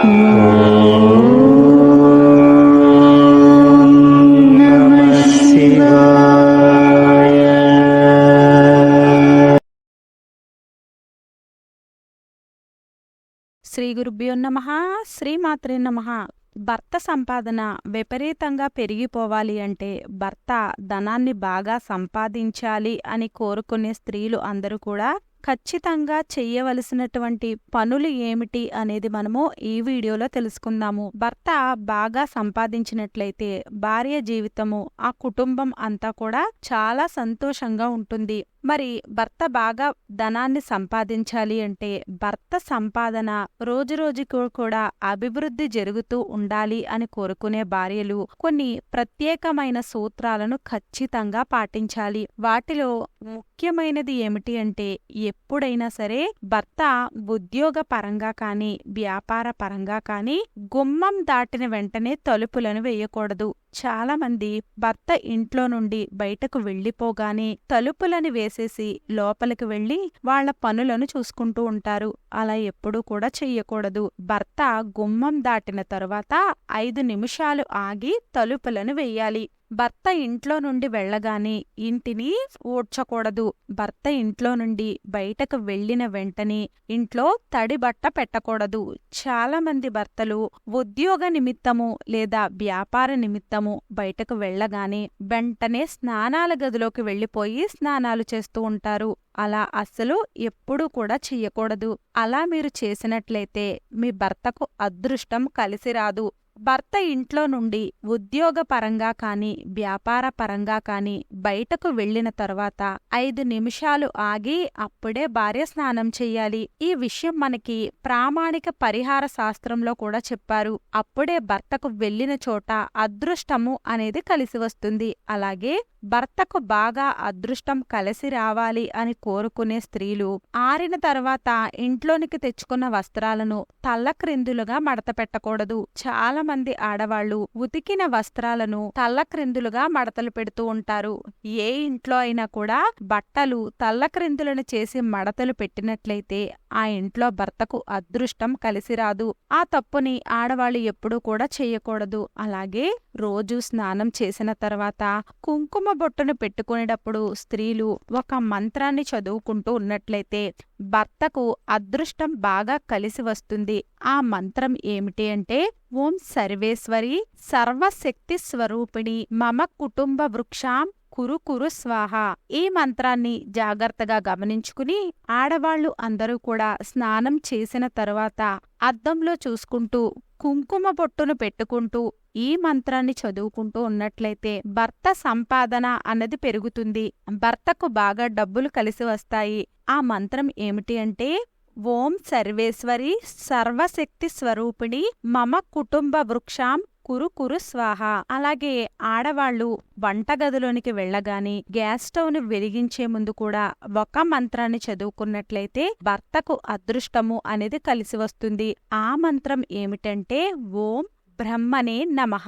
శ్రీ గురుభ్యో నమ శ్రీమాత్రే నమ. భర్త సంపాదన విపరీతంగా పెరిగిపోవాలి అంటే భర్త ధనాన్ని బాగా సంపాదించాలి అని కోరుకునే స్త్రీలు అందరూ కూడా ఖచ్చితంగా చెయ్యవలసినటువంటి పనులు ఏమిటి అనేది మనము ఈ వీడియోలో తెలుసుకుందాము. భర్త బాగా సంపాదించినట్లయితే భార్య జీవితము ఆ కుటుంబం అంతా కూడా చాలా సంతోషంగా ఉంటుంది. మరి భర్త బాగా ధనాన్ని సంపాదించాలి అంటే భర్త సంపాదన రోజు రోజుకు కూడా అభివృద్ధి జరుగుతూ ఉండాలి అని కోరుకునే భార్యలు కొన్ని ప్రత్యేకమైన సూత్రాలను ఖచ్చితంగా పాటించాలి. వాటిలో ముఖ్యమైనది ఏమిటి అంటే ఎప్పుడైనా సరే భర్త ఉద్యోగ పరంగా కానీ వ్యాపార పరంగా కానీ గుమ్మం దాటిన వెంటనే తలుపులను వేయకూడదు. చాలామంది భర్త ఇంట్లో నుండి బయటకు వెళ్ళిపోగానే తలుపులను వేసేసి లోపలికి వెళ్ళి వాళ్ళ పనులను చూసుకుంటూ ఉంటారు. అలా ఎప్పుడూ కూడా చెయ్యకూడదు. భర్త గుమ్మం దాటిన తరువాత ఐదు నిమిషాలు ఆగి తలుపులను వెయ్యాలి భర్త ఇంట్లో నుండి వెళ్ళగానే ఇంటిని ఊడ్చకూడదు. భర్త ఇంట్లో నుండి బయటకు వెళ్ళిన వెంటనే ఇంట్లో తడి బట్ట పెట్టకూడదు. చాలా మంది భర్తలు ఉద్యోగ నిమిత్తము లేదా వ్యాపార నిమిత్తము బయటకు వెళ్ళగానే వెంటనే స్నానాల గదిలోకి వెళ్ళిపోయి స్నానాలు చేస్తూ ఉంటారు. అలా అస్సలు ఎప్పుడూ కూడా చెయ్యకూడదు. అలా మీరు చేసినట్లయితే మీ భర్తకు అదృష్టం కలిసి రాదు. భర్త ఇంట్లో నుండి ఉద్యోగపరంగా కానీ వ్యాపార పరంగా కానీ బయటకు వెళ్ళిన తర్వాత ఐదు నిమిషాలు ఆగి అప్పుడే భార్య స్నానం చెయ్యాలి ఈ విషయం మనకి ప్రామాణిక పరిహార శాస్త్రంలో కూడా చెప్పారు. అప్పుడే భర్తకు వెళ్ళిన చోట అదృష్టము అనేది కలిసి వస్తుంది. అలాగే భర్తకు బాగా అదృష్టం కలిసి రావాలి అని కోరుకునే స్త్రీలు ఆరిన తర్వాత ఇంట్లోనికి తెచ్చుకున్న వస్త్రాలను తల్లక్రిందులుగా మడత పెట్టకూడదు. చాలా మంది ఆడవాళ్ళు ఉతికిన వస్త్రాలను తల్లక్రిందులుగా మడతలు పెడుతూ ఉంటారు. ఏ ఇంట్లో అయినా కూడా బట్టలు తల్లక్రిందులను చేసి మడతలు పెట్టినట్లయితే ఆ ఇంట్లో భర్తకు అదృష్టం కలిసిరాదు ఆ తప్పుని ఆడవాళ్ళు ఎప్పుడూ కూడా చేయకూడదు. అలాగే రోజు స్నానం చేసిన తర్వాత కుంకుమ బొట్టును పెట్టుకునేటప్పుడు స్త్రీలు ఒక మంత్రాన్ని చదువుకుంటూ ఉన్నట్లయితే భర్తకు అదృష్టం బాగా కలిసి వస్తుంది. ఆ మంత్రం ఏమిటి అంటే ఓం సర్వేశ్వరి సర్వశక్తి స్వరూపిణి మమ కుటుంబ వృక్షాం కురు కురు స్వాహ. ఈ మంత్రాన్ని జాగ్రత్తగా గమనించుకుని ఆడవాళ్ళు అందరూ కూడా స్నానం చేసిన తరువాత అద్దంలో చూసుకుంటూ కుంకుమ బొట్టును పెట్టుకుంటూ ఈ మంత్రాన్ని చదువుకుంటూ ఉన్నట్లయితే భర్త సంపాదన అన్నది పెరుగుతుంది. భర్తకు బాగా డబ్బులు కలిసి వస్తాయి. ఆ మంత్రం ఏమిటి అంటే ఓం సర్వేశ్వరి సర్వశక్తి స్వరూపిణి మమ కుటుంబ వృక్షాం కురు కురు స్వాహ. అలాగే ఆడవాళ్ళు వంటగదిలోనికి వెళ్ళగాని గ్యాస్ స్టవ్ను వెలిగించే ముందు కూడా ఒక మంత్రాన్ని చదువుకున్నట్లయితే భర్తకు అదృష్టము అనేది కలిసి వస్తుంది. ఆ మంత్రం ఏమిటంటే ఓం బ్రహ్మనే నమః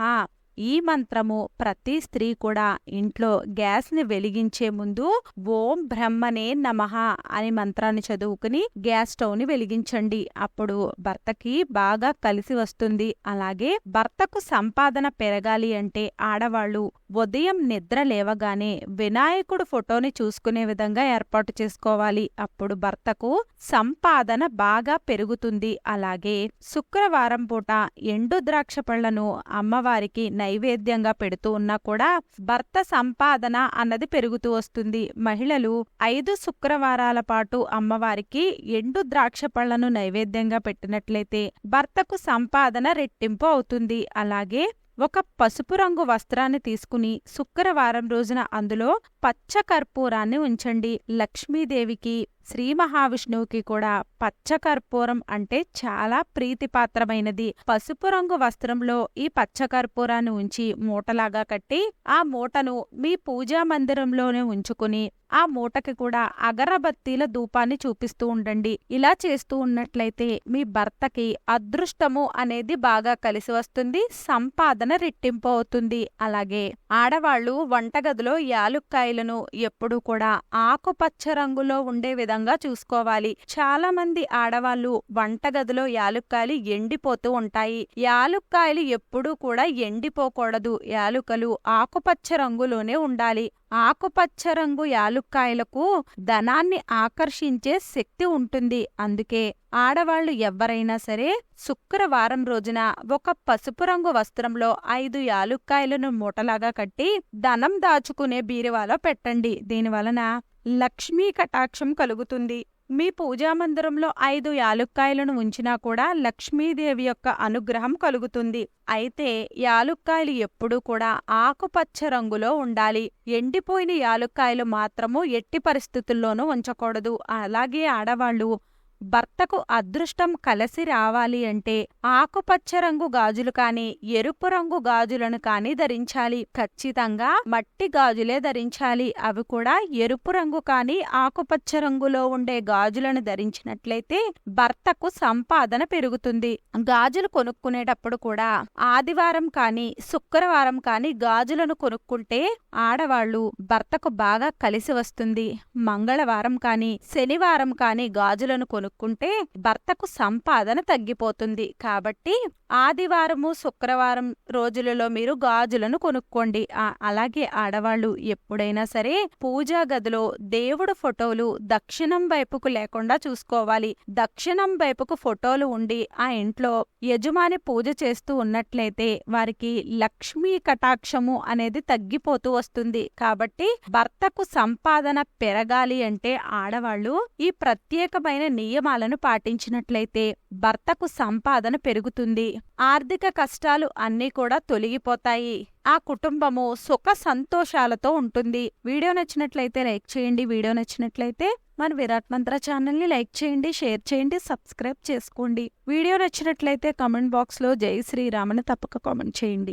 ఈ మంత్రము ప్రతి స్త్రీ కూడా ఇంట్లో గ్యాస్ని వెలిగించే ముందు ఓం బ్రహ్మనే నమః అని మంత్రాన్ని చదువుకుని గ్యాస్ స్టవ్ని వెలిగించండి. అప్పుడు భర్తకి బాగా కలిసి వస్తుంది. అలాగే భర్తకు సంపాదన పెరగాలి అంటే ఆడవాళ్ళు ఉదయం నిద్ర లేవగానే వినాయకుడు ఫోటోని చూసుకునే విధంగా ఏర్పాటు చేసుకోవాలి. అప్పుడు భర్తకు సంపాదన బాగా పెరుగుతుంది. అలాగే శుక్రవారం పూట ఎండు ద్రాక్ష పళ్ళను అమ్మవారికి నైవేద్యంగా పెడుతూ ఉన్నా కూడా భర్త సంపాదన అన్నది పెరుగుతూ వస్తుంది. మహిళలు ఐదు శుక్రవారాల పాటు అమ్మవారికి ఎండు ద్రాక్ష పళ్ళను నైవేద్యంగా పెట్టినట్లయితే భర్తకు సంపాదన రెట్టింపు అవుతుంది. అలాగే ఒక పసుపు రంగు వస్త్రాన్ని తీసుకుని శుక్రవారం రోజున అందులో పచ్చ కర్పూరాన్ని ఉంచండి. లక్ష్మీదేవికి శ్రీ మహావిష్ణువుకి కూడా పచ్చకర్పూరం అంటే చాలా ప్రీతిపాత్రమైనది. పసుపు రంగు వస్త్రంలో ఈ పచ్చకర్పూరాన్ని ఉంచి మూటలాగా కట్టి ఆ మూటను మీ పూజా మందిరంలోనే ఉంచుకుని ఆ మూటకి కూడా అగరబత్తీల ధూపాన్ని చూపిస్తూ ఉండండి. ఇలా చేస్తూ ఉన్నట్లయితే మీ భర్తకి అదృష్టము అనేది బాగా కలిసి వస్తుంది సంపాదన రెట్టింపు అవుతుంది. అలాగే ఆడవాళ్ళు వంటగదిలో యాలుక్కాయలను ఎప్పుడూ కూడా ఆకుపచ్చ రంగులో ఉండే విధంగా విధంగా చూసుకోవాలి. చాలా మంది ఆడవాళ్ళు వంటగదిలో యాలుక్కాయలు ఎండిపోతూ ఉంటాయి. యాలుక్కాయలు ఎప్పుడూ కూడా ఎండిపోకూడదు. యాలుకలు ఆకుపచ్చ రంగులోనే ఉండాలి. ఆకుపచ్చ రంగు యాలుక్కాయలకు ధనాన్ని ఆకర్షించే శక్తి ఉంటుంది. అందుకే ఆడవాళ్ళు ఎవ్వరైనా సరే శుక్రవారం రోజున ఒక పసుపు రంగు వస్త్రంలో ఐదు యాలుక్కాయలను మూటలాగా కట్టి ధనం దాచుకునే బీరువాలో పెట్టండి. దీనివలన లక్ష్మీ కటాక్షం కలుగుతుంది. మీ పూజా మందిరంలో ఐదు యాలుక్కాయలను ఉంచినా కూడా లక్ష్మీదేవి యొక్క అనుగ్రహం కలుగుతుంది. అయితే యాలుక్కాయలు ఎప్పుడూ కూడా ఆకుపచ్చ రంగులో ఉండాలి. ఎండిపోయిన యాలుక్కాయలు మాత్రము ఎట్టి పరిస్థితుల్లోనూ ఉంచకూడదు. అలాగే ఆడవాళ్ళు భర్తకు అదృష్టం కలసి రావాలి అంటే ఆకుపచ్చ రంగు గాజులు కాని ఎరుపు రంగు గాజులను కాని ధరించాలి. ఖచ్చితంగా మట్టి గాజులే ధరించాలి. అవి కూడా ఎరుపు రంగు కాని ఆకుపచ్చ రంగులో ఉండే గాజులను ధరించినట్లయితే భర్తకు సంపాదన పెరుగుతుంది. గాజులు కొనుక్కునేటప్పుడు కూడా ఆదివారం కాని శుక్రవారం కాని గాజులను కొనుక్కుంటే ఆడవాళ్ళు భర్తకు బాగా కలిసి వస్తుంది. మంగళవారం కాని శనివారం కాని గాజులను కొనుక్కుంటే భర్తకు సంపాదన తగ్గిపోతుంది. కాబట్టి ఆదివారము శుక్రవారం రోజులలో మీరు గాజులను కొనుక్కోండి. అలాగే ఆడవాళ్ళు ఎప్పుడైనా సరే పూజా గదిలో దేవుడు ఫోటోలు దక్షిణం వైపుకు లేకుండా చూసుకోవాలి. దక్షిణం వైపుకు ఫోటోలు ఉండి ఆ ఇంట్లో యజమాని పూజ చేస్తూ ఉన్నట్లయితే వారికి లక్ష్మీ కటాక్షము అనేది తగ్గిపోతూ వస్తుంది. కాబట్టి భర్తకు సంపాదన పెరగాలి అంటే ఆడవాళ్ళు ఈ ప్రత్యేకమైన నియమాలను పాటించినట్లయితే భర్తకు సంపాదన పెరుగుతుంది ఆర్థిక కష్టాలు అన్నీ కూడా తొలగిపోతాయి. ఆ కుటుంబము సుఖ సంతోషాలతో ఉంటుంది. వీడియో నచ్చినట్లయితే లైక్ చేయండి వీడియో నచ్చినట్లయితే మన విరాట్ మంత్ర ఛానల్ని లైక్ చేయండి షేర్ చేయండి సబ్స్క్రైబ్ చేసుకోండి. వీడియో నచ్చినట్లయితే కామెంట్ బాక్స్లో జై శ్రీరామని తప్పక కామెంట్ చేయండి.